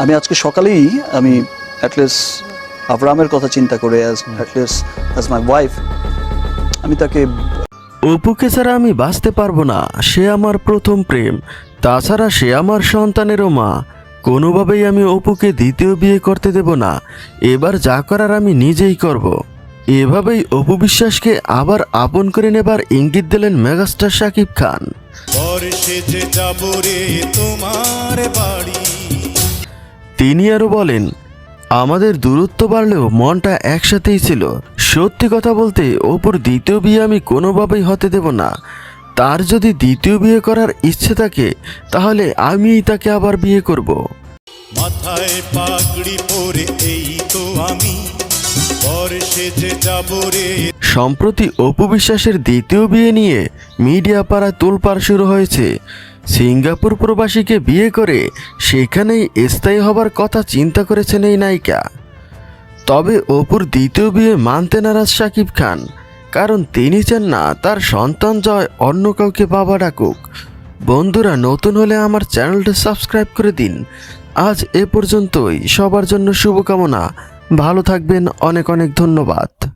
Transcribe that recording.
আমি আজকে সকালেই আমি অ্যাটলিস্ট আবরামের কথা চিন্তা করে as at least as my wife আমি তাকে অপুকে ছাড়া আমি বাঁচতে পারব না। সে আমার প্রথম প্রেম। তাছাড়া সে আমার সন্তানেরও মা। কোনোভাবেই আমি অপুকে দ্বিতীয় বিয়ে করতে দেব না। এবার যা করার আমি নিজেই করব। এভাবেই অপু বিশ্বাসকে আবার আপন করে নেবার ইঙ্গিত দিলেন মেগাস্টার শাকিব খান। তোমার বাড়ি। তিনি আরও বলেন, আমাদের দূরত্ব বাড়লেও মনটা একসাথেই ছিল সত্যি কথা বলতে, ওপর দ্বিতীয় বিয়ে আমি কোনোভাবেই হতে দেব না তার যদি দ্বিতীয় বিয়ে করার ইচ্ছে থাকে, তাহলে আমিই তাকে আবার বিয়ে করব। মাথায় পাগড়ি পরে এই তো আমি সম্প্রতি অপু বিশ্বাসের দ্বিতীয় বিয়ে নিয়ে মিডিয়া পাড়া তোলপাড় শুরু হয়েছে। সিঙ্গাপুর প্রবাসীকে বিয়ে করে সেখানেই স্থায়ী হবার কথা চিন্তা করেছেন এই নায়িকা। তবে অপুর দ্বিতীয় বিয়ে মানতে নারাজ শাকিব খান, কারণ তিনি চান না তার সন্তান জয় অন্য কাউকে বাবা ডাকুক। বন্ধুরা, নতুন হলে আমার চ্যানেলটা সাবস্ক্রাইব করে দিন। আজ এ পর্যন্তই, সবার জন্য শুভকামনা। ভালো থাকবেন অনেক অনেক ধন্যবাদ।